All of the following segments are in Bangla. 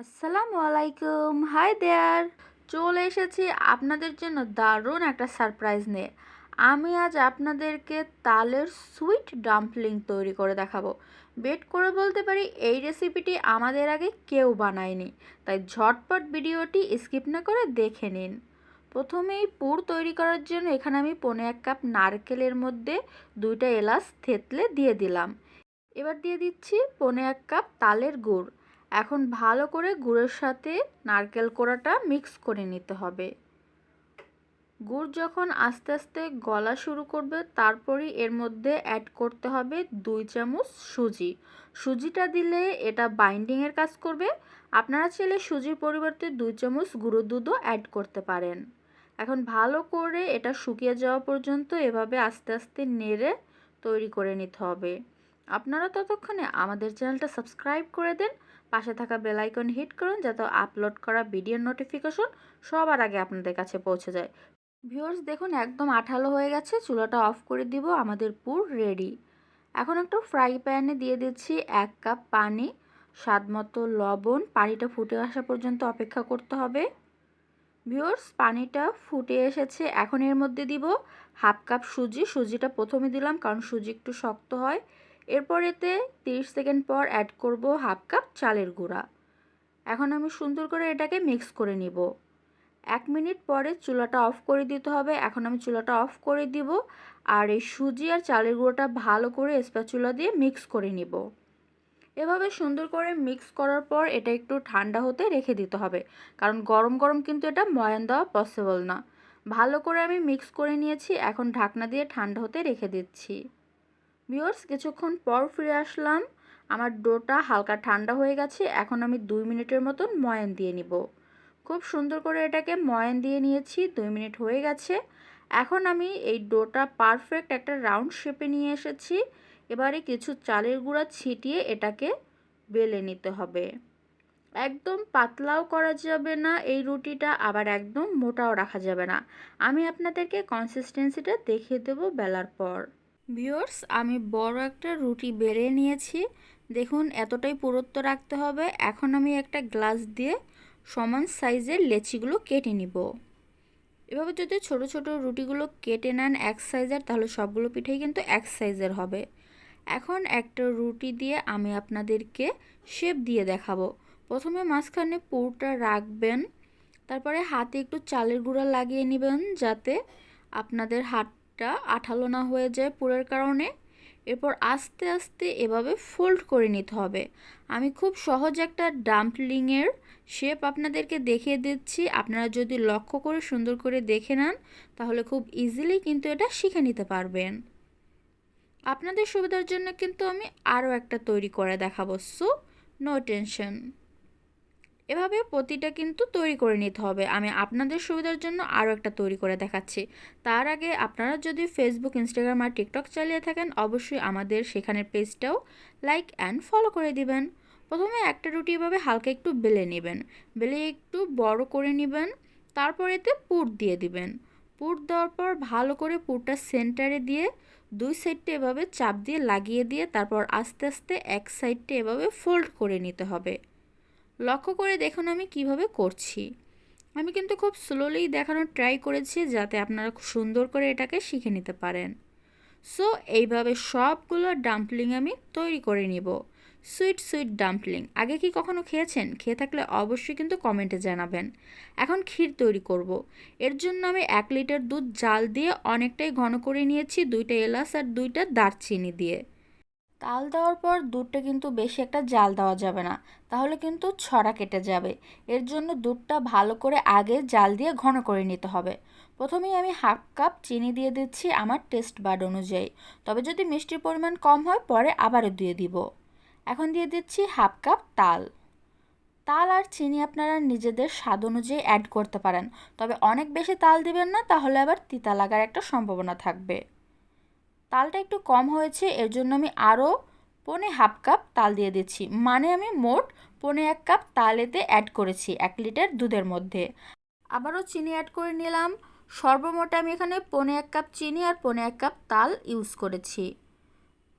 আসসালামু আলাইকুম হাই দেয়ার চলে এসেছি আপনাদের জন্য দারুণ একটা সারপ্রাইজ নিয়ে। আমি আজ আপনাদেরকে তালের সুইট ডাম্পলিং তৈরি করে দেখাবো। বেট করে বলতে পারি, এই রেসিপিটি আমাদের আগে কেউ বানায়নি। তাই ঝটপট ভিডিওটি স্কিপ না করে দেখে নিন। প্রথমেই পুর তৈরি করার জন্য এখানে আমি পনে এক কাপ নারকেলের মধ্যে দুইটা এলাচ থেতলে দিয়ে দিলাম। এবার দিয়ে দিচ্ছি পনে এক কাপ তালের গুড়। এখন ভালো করে গুড়ের সাথে নারকেল কোড়াটা মিক্স করে নিতে হবে। গুড় যখন আস্তে আস্তে গলা শুরু করবে, তারপরই এর মধ্যে অ্যাড করতে হবে দুই চামচ সুজি। সুজিটা দিলে এটা বাইন্ডিংয়ের কাজ করবে। আপনারা চাইলে সুজির পরিবর্তে দুই চামচ গুঁড়ো দুধও অ্যাড করতে পারেন। এখন ভালো করে এটা শুকিয়ে যাওয়া পর্যন্ত এভাবে আস্তে আস্তে নেড়ে তৈরি করে নিতে হবে। আপনারা ততক্ষণে আমাদের চ্যানেলটা সাবস্ক্রাইব করে দেন। পাশে থাকা বেল আইকন হিট করুন যাতে আপলোড করা ভিডিওর নোটিফিকেশন সবার আগে আপনাদের কাছে পৌঁছে যায়। ভিউয়ার্স, দেখুন একদম আঠালো হয়ে গেছে। চুলাটা অফ করে দিব আমাদের পুর রেডি। এখন একটু ফ্রাই প্যানে দিয়ে দিচ্ছি এক কাপ পানি। স্বাদ মতো লবণ। পানিটা ফুটে আসা পর্যন্ত অপেক্ষা করতে হবে। ভিউয়ার্স, পানিটা ফুটে এসেছে। এখন এর মধ্যে দিব হাফ কাপ সুজি। সুজিটা প্রথমে দিলাম কারণ সুজি একটু শক্ত হয়। এরপর এতে তিরিশ সেকেন্ড পর অ্যাড করব হাফ কাপ চালের গুঁড়া। এখন আমি সুন্দর করে এটাকে মিক্স করে নিব। এক মিনিট পরে চুলাটা অফ করে দিতে হবে। এখন আমি চুলাটা অফ করে দিব আর এই সুজি আর চালের গুঁড়োটা ভালো করে চুলা দিয়ে মিক্স করে নিব। এভাবে সুন্দর করে মিক্স করার পর এটা একটু ঠান্ডা হতে রেখে দিতে হবে। কারণ গরম গরম কিন্তু এটা ময়ান দেওয়া পসিবল না। ভালো করে আমি মিক্স করে নিয়েছি। এখন ঢাকনা দিয়ে ঠান্ডা হতে রেখে দিচ্ছি। ভিউয়ার্স, কিছুক্ষণ পর ফিরে আসলাম। আমার ডোটা হালকা ঠান্ডা হয়ে গেছে, এখন আমি দুই মিনিটের মতন ময়ান দিয়ে নিব। খুব সুন্দর করে এটাকে ময়ান দিয়ে নিয়েছি, দুই মিনিট হয়ে গেছে। এখন আমি এই ডোটা পারফেক্ট একটা রাউন্ড শেপে নিয়ে এসেছি। এবারে কিছু চালের গুঁড়া ছিটিয়ে এটাকে বেলে নিতে হবে। একদম পাতলাও করা যাবে না এই রুটিটা, আবার একদম মোটাও রাখা যাবে না। আমি আপনাদেরকে কনসিস্টেন্সিটা দেখিয়ে দেবো বেলার পর। ভিওর্স আমি বড় একটা রুটি বেড়ে নিয়েছি। দেখুন, এতটাই পুরুত্ব রাখতে হবে। এখন আমি একটা গ্লাস দিয়ে সমান সাইজের লেচিগুলো কেটে নিব। এভাবে যদি ছোট ছোট রুটিগুলো কেটে নেন এক সাইজের, তাহলে সবগুলো পিঠেই কিন্তু এক সাইজের হবে। এখন একটা রুটি দিয়ে আমি আপনাদেরকে শেপ দিয়ে দেখাবো। প্রথমে মাঝখানে পুরটা রাখবেন। তারপরে হাতে একটু চালের গুঁড়া লাগিয়ে নেবেন, যাতে আপনাদের হাত একটা আঠালো না হয়ে যায় পুরের কারণে। এরপর আস্তে আস্তে এভাবে ফোল্ড করে নিতে হবে। আমি খুব সহজ একটা ডাম্পলিংয়ের শেপ আপনাদেরকে দেখিয়ে দিচ্ছি। আপনারা যদি লক্ষ্য করে সুন্দর করে দেখে নেন, তাহলে খুব ইজিলি কিন্তু এটা শিখে নিতে পারবেন। আপনাদের সুবিধার জন্য কিন্তু আমি আরও একটা তৈরি করে দেখাবো। সো নো টেনশন এভাবে প্রতিটা কিন্তু তৈরি করে নিতে হবে। আমি আপনাদের সুবিধার জন্য আরও একটা তৈরি করে দেখাচ্ছি। তার আগে আপনারা যদি ফেসবুক ইনস্টাগ্রাম আর টিকটক চালিয়ে থাকেন, অবশ্যই আমাদের সেখানের পেজটাও লাইক অ্যান্ড ফলো করে দিবেন। প্রথমে একটা রুটি এভাবে হালকা একটু বেলে নেবেন। বেলে একটু বড় করে নেবেন, তারপর এতে পুর দিয়ে দিবেন। পুর দেওয়ার পর ভালো করে পুরটা সেন্টারে দিয়ে দুই সাইডটা এভাবে চাপ দিয়ে লাগিয়ে দিয়ে তারপর আস্তে আস্তে এক সাইডটা এভাবে ফোল্ড করে নিতে হবে। লক্ষ্য করে দেখুন আমি কীভাবে করছি। আমি কিন্তু খুব স্লোলি দেখানোর ট্রাই করেছি যাতে আপনারা খুব সুন্দর করে এটাকে শিখে নিতে পারেন। সো এইভাবে সবগুলো ডাম্পলিং আমি তৈরি করে নিব। সুইট সুইট ডাম্পলিং আগে কি কখনো খেয়েছেন? খেয়ে থাকলে অবশ্যই কিন্তু কমেন্টে জানাবেন। এখন ক্ষীর তৈরি করব। এর জন্য আমি এক লিটার দুধ জাল দিয়ে অনেকটাই ঘন করে নিয়েছি, দুইটা এলাচ আর দুইটা দারচিনি দিয়ে। তাল দেওয়ার পর দুধটা কিন্তু বেশি একটা জাল দেওয়া যাবে না। তাহলে কিন্তু ছড়া কেটে যাবে। এর জন্য দুধটা ভালো করে আগে জাল দিয়ে ঘন করে নিতে হবে। প্রথমেই আমি হাফ কাপ চিনি দিয়ে দিচ্ছি আমার টেস্ট বার্ড অনুযায়ী। তবে যদি মিষ্টির পরিমাণ কম হয়, পরে আবারও দিয়ে দিব। এখন দিয়ে দিচ্ছি হাফ কাপ তাল। তাল আর চিনি আপনারা নিজেদের স্বাদ অনুযায়ী অ্যাড করতে পারেন। তবে অনেক বেশি তাল দিবেন না, তাহলে আবার তিতা লাগার একটা সম্ভাবনা থাকবে। তালটা একটু কম হয়েছে, এর জন্য আমি আরও পনে হাফ কাপ তাল দিয়ে দিচ্ছি। মানে আমি মোট পনে এক কাপ তাল এতে অ্যাড করেছি, এক লিটার দুধের মধ্যে। আবারও চিনি অ্যাড করে নিলাম। সর্বমোট আমি এখানে পনে এক কাপ চিনি আর পনে এক কাপ তাল ইউজ করেছি।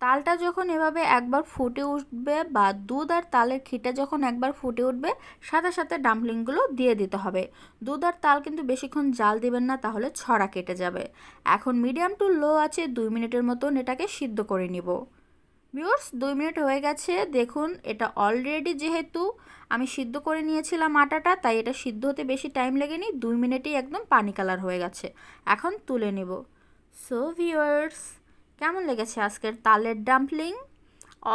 তালটা যখন এভাবে একবার ফুটে উঠবে বা দুধ আর তালের খিটা যখন একবার ফুটে উঠবে, সাথে সাথে ডাম্পলিংগুলো দিয়ে দিতে হবে। দুধ আর তাল কিন্তু বেশিক্ষণ জাল দিবেন না, তাহলে ছড়া কেটে যাবে। এখন মিডিয়াম টু লো আছে, দুই মিনিটের মতন এটাকে সিদ্ধ করে নিব। ভিউয়ার্স, দুই মিনিট হয়ে গেছে, দেখুন এটা অলরেডি যেহেতু আমি সিদ্ধ করে নিয়েছিলাম আটাটা, তাই এটা সিদ্ধ হতে বেশি টাইম লেগেনি, দুই মিনিটেই একদম পানি কালার হয়ে গেছে। এখন তুলে নেব। সো ভিউয়ার্স কেমন লেগেছে আজকের তালের ডাম্পলিং?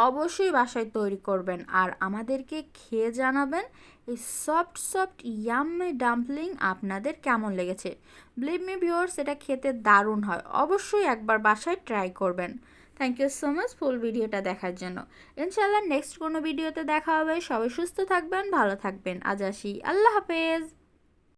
অবশ্যই বাসায় তৈরি করবেন আর আমাদেরকে খেয়ে জানাবেন এই সফট সফট ইয়াম্মি ডাম্পলিং আপনাদের কেমন লেগেছে। বিলিভ মি ভিউয়ার্স এটা খেতে দারুণ হয়। অবশ্যই একবার বাসায় ট্রাই করবেন। Thank you so much full ভিডিওটা দেখার জন্য। ইনশাল্লাহ নেক্সট কোনো ভিডিওতে দেখা হবে। সবাই সুস্থ থাকবেন, ভালো থাকবেন। আজ আসি। আল্লাহ হাফেজ।